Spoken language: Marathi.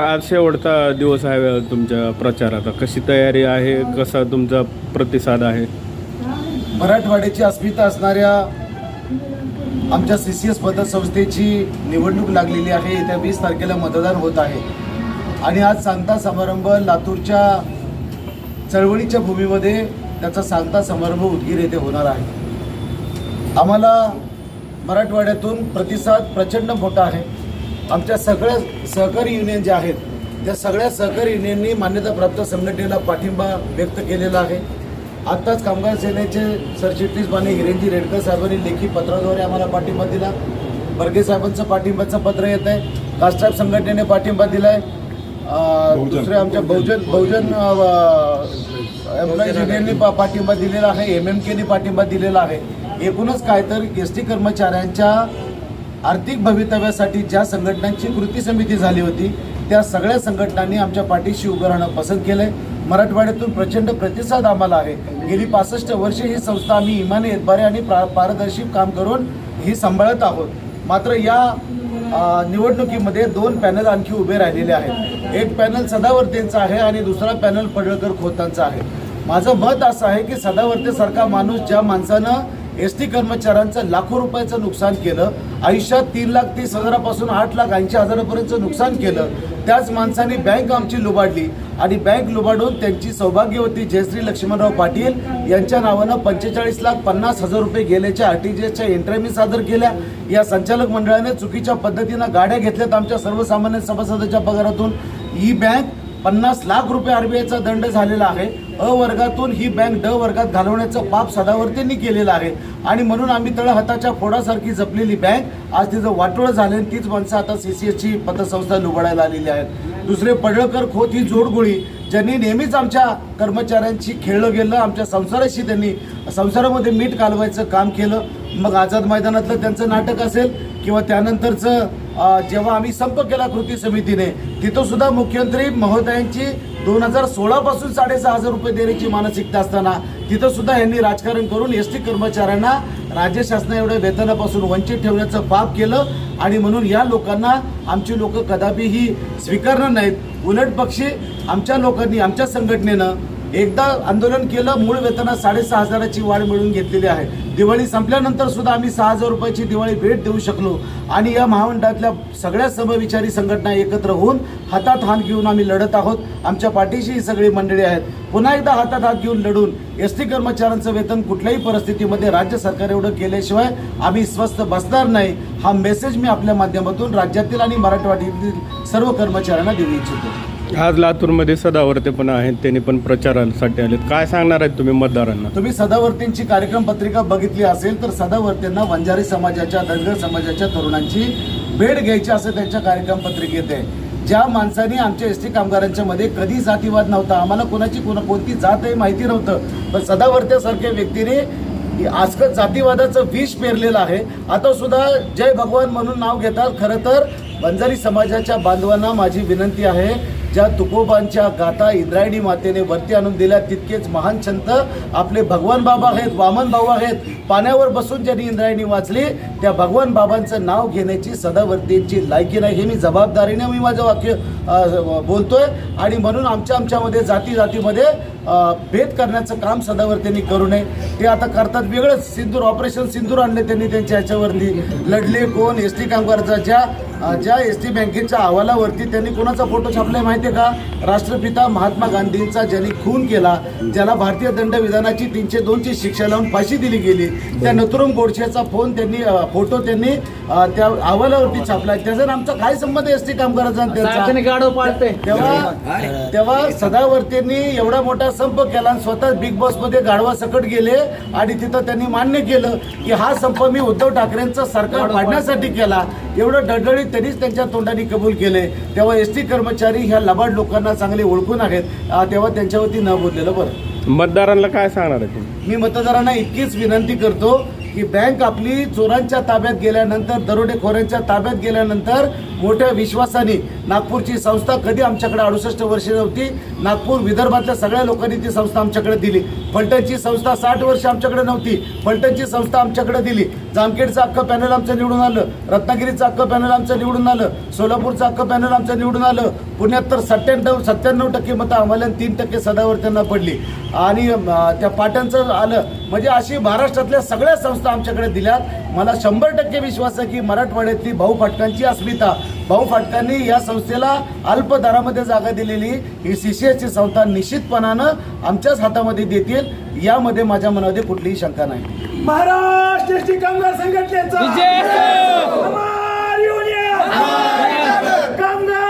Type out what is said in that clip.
आज शेवटचा दिवस आहे तुमच्या प्रचाराचा. कशी तयारी आहे? कसा तुमचा प्रतिसाद आहे? मराठवाड्याची अस्मिता असणाऱ्या आमच्या सी सी एस पतसंस्थेची निवडणूक लागलेली आहे. येत्या वीस तारखेला मतदान होत आहे. आणि आज सांगता समारंभ लातूरच्या चळवळीच्या भूमीमध्ये त्याचा सांगता समारंभ उदगीर येथे होणार आहे. आम्हाला मराठवाड्यातून प्रतिसाद प्रचंड मोठा आहे. आमच्या सगळ्या सहकारी युनियन ज्या आहेत त्या सगळ्या सहकारी युनियननी मान्यताप्राप्त संघटनेला पाठिंबा व्यक्त केलेला आहे. आत्ताच कामगार सेनेचे सरचिटणीस माने हिरेंजी रेडकर साहेबांनी लेखी पत्राद्वारे आम्हाला पाठिंबा दिला. बर्गे साहेबांचं पाठिंबाचं पत्र येत आहे. कास्टाफ संघटनेने पाठिंबा दिला आहे दुसरे आमच्या बहुजन बहुजन एम्प्लॉईज युनियनने पाठिंबा दिलेला आहे. एम एम केने पाठिंबा दिलेला आहे. एकूणच काय तर एस टी कर्मचाऱ्यांच्या आर्थिक भवितव्यासाठी ज्या संघटनांची कृती समिती झाली होती त्या सगळ्या संघटनांनी आमच्या पाठीशी उभं राहणं पसंत केलंय. मराठवाड्यातून प्रचंड प्रतिसाद आम्हाला आहे. गेली पासष्ट वर्षे ही संस्था आम्ही इमाने एतबारे आणि प्रा- पारदर्शी काम करून ही सांभाळत आहोत. मात्र या निवडणुकीमध्ये दोन पॅनल आणखी उभे राहिलेले आहेत. एक पॅनल सदावर्तेंचा आहे आणि दुसरा पॅनल पडळकर खोतांचा आहे. माझं मत असं आहे की सदावर्तेसारखा माणूस ज्या माणसानं एस टी कर्मचाऱ्यांचं लाखो रुपयाचं नुकसान केलं आयुष्यात तीन लाख तीस हजारापासून आठ लाख ऐंशी हजारापर्यंतचं नुकसान केलं त्याच माणसाने बँक आमची लुबाडली. आणि बँक लुबाडून त्यांची सौभाग्यवती जयश्री लक्ष्मणराव पाटील. यांच्या नावानं पंचेचाळीस लाख पन्नास हजार रुपये गेल्याच्या आर टी जी एसच्या एंट्र्या मी सादर केल्या. या संचालक मंडळाने चुकीच्या पद्धतीनं गाड्या घेतल्यात आमच्या सर्वसामान्य सभासदाच्या पगारातून. ही बँक पन्नास लाख रुपये आरबीआयचा दंड झालेला आहे. अ वर्गातून ही बँक ड वर्गात घालवण्याचं पाप सदावर्तींनी केलेलं आहे. आणि म्हणून आम्ही तळ हाताच्या फोडासारखी जपलेली बँक आज तिचं वाटोळं झालं आणि तीच माणसं आता सी सी एसची पतसंस्था लुबडायला आलेली आहेत. दुसरे पडळकर खोत ही जोडगोळी ज्यांनी नेहमीच आमच्या कर्मचाऱ्यांची खेळलं गेलं आमच्या संसाराशी त्यांनी संसारामध्ये मीठ कालवायचं काम केलं. मग आझाद मैदानातलं त्यांचं नाटक असेल किंवा त्यानंतरचं जेव्हा आम्ही संप केला कृती समितीने तिथं सुद्धा मुख्यमंत्री महोदयांची दोन हजार सोळा पासून साडेसहा हजार रुपये देण्याची मानसिकता असताना तिथं सुद्धा यांनी राजकारण करून एस टी कर्मचाऱ्यांना राज्य शासना एवढ्या वेतनापासून वंचित ठेवण्याचं पाप केलं. आणि म्हणून या लोकांना आमची लोक कदापिही स्वीकारणार नाहीत. उलट पक्षी आमच्या लोकांनी आमच्या संघटनेनं एकदा आंदोलन केलं मूळ वेतनात साडेसहा हजाराची वाढ मिळवून घेतलेली आहे. दिवाळी संपल्यानंतर सुद्धा आम्ही सहा हजार रुपयाची दिवाळी भेट देऊ शकलो. आणि या महामंडळातल्या सगळ्या समविचारी संघटना एकत्र होऊन हातात हात घेऊन आम्ही लढत आहोत. आमच्या पाठीशी ही सगळी मंडळी आहेत. पुन्हा एकदा हातात हात घेऊन लढून एस टी कर्मचाऱ्यांचं वेतन कुठल्याही परिस्थितीमध्ये राज्य सरकार एवढं केल्याशिवाय आम्ही स्वस्त बसणार नाही हा मेसेज मी आपल्या माध्यमातून राज्यातील आणि मराठवाड्यातील सर्व कर्मचाऱ्यांना देऊ इच्छितो. आज लातूरमध्ये सदावर्ते पण आहेत त्यांनी पण प्रचारासाठी आलेत. काय सांगणार आहेत तुम्ही मतदारांना? तुम्ही सदावर्तींची कार्यक्रम पत्रिका बघितली असेल तर सदावर्तींना वंजारी समाजाच्या धनगर समाजाच्या तरुणांची भेट घ्यायची असं त्यांच्या कार्यक्रम पत्रिकेत आहे. ज्या माणसाने आमच्या एस टी कामगारांच्या मध्ये कधी जातीवाद नव्हता आम्हाला कोणाची कोणा कोणती जात आहे माहिती नव्हतं. पण सदावर्त्यासारख्या व्यक्तीने आजकाल जातीवादाचं विष पेरलेलं आहे. आता सुद्धा जय भगवान म्हणून नाव घेतात खरं तर बंजारी समाजाच्या बांधवांना माझी विनंती आहे. ज्या तुकोबांच्या गाथा इंद्रायणी मातेने वरती आणून दिल्या तितकेच महान संत आपले भगवान बाबा आहेत वामन भाऊ आहेत. पाण्यावर बसून ज्यांनी इंद्रायणी वाचली त्या भगवान बाबांचं नाव घेण्याची सदावर्तींची लायकी नाही. हे मी जबाबदारीने मी माझं वाक्य बोलतोय. आणि म्हणून आमच्या आमच्यामध्ये जाती जातीमध्ये भेद करण्याचं काम सदावर्तींनी करू नये. ते आता करतात वेगळंच. सिंदूर ऑपरेशन सिंदूर आणले त्यांनी त्यांच्या ह्याच्यावरती लढले कोण? एस टी कामगारचा ज्या ज्या एस टी बँकेच्या अहवालावरती त्यांनी कोणाचा फोटो छापलाय माहितीये का? राष्ट्रपिता महात्मा गांधींचा ज्यांनी खून केला ज्याला भारतीय दंड विधानाची तीनशे दोनची शिक्षा लावून फाशी दिली गेली त्या नथुरम गोडसेचा फोन त्यांनी फोटो त्यांनी त्या अहवालावरती छापलाय त्याचा आमचा काय संबंध एस टी कामगाराचा तेव्हा तेव्हा सदावर्तींनी एवढा मोठा संप केला आणि स्वतः बिग बॉसमध्ये गाढवा सकट गेले आणि तिथं त्यांनी मान्य केलं की हा संप मी उद्धव ठाकरेंचं सरकार पाडण्यासाठी केला. एवढं डळडळीत त्यांनीच त्यांच्या तोंडाने कबूल केले. तेव्हा एस टी कर्मचारी ह्या लबाड लोकांना चांगले ओळखून आहेत तेव्हा त्यांच्यावरती न बोललेलं बरं. मतदारांना काय सांगणार आहे तुम्ही मी मतदारांना इतकीच विनंती करतो की बँक आपली चोरांच्या ताब्यात गेल्यानंतर दरोडेखोरांच्या ताब्यात गेल्यानंतर मोठ्या विश्वासाने नागपूरची संस्था कधी आमच्याकडे अडुसष्ट वर्षे नव्हती नागपूर विदर्भातल्या सगळ्या लोकांनी ती संस्था आमच्याकडे दिली. फलटणची संस्था साठ वर्ष आमच्याकडे नव्हती. फलटणची संस्था आमच्याकडे दिली. जामखेडचं अख्खं पॅनल आमचं निवडून आलं. रत्नागिरीचं अख्खं पॅनल आमचं निवडून आलं. सोलापूरचं अख्खं पॅनल आमचं निवडून आलं. पुण्यात तर सत्त्याण्णव सत्त्याण्णव टक्के मतं आम्हाला तीन टक्के सदावर त्यांना पडली. आणि त्या पाटणचं आलं. म्हणजे अशी महाराष्ट्रातल्या सगळ्या संस्था आमच्याकडे दिल्यात. मला शंभर टक्के विश्वास आहे की मराठवाड्यातली भाऊ फाटकांची अस्मिता भाऊ फाटकांनी या संस्थेला अल्प दरामध्ये जागा दिलेली. ही सी सी एसची संस्था निश्चितपणानं आमच्याच हातामध्ये देतील. यामध्ये माझ्या मनामध्ये कुठलीही शंका नाही. महाराष्ट्र कामगार संघटनेचा कामगार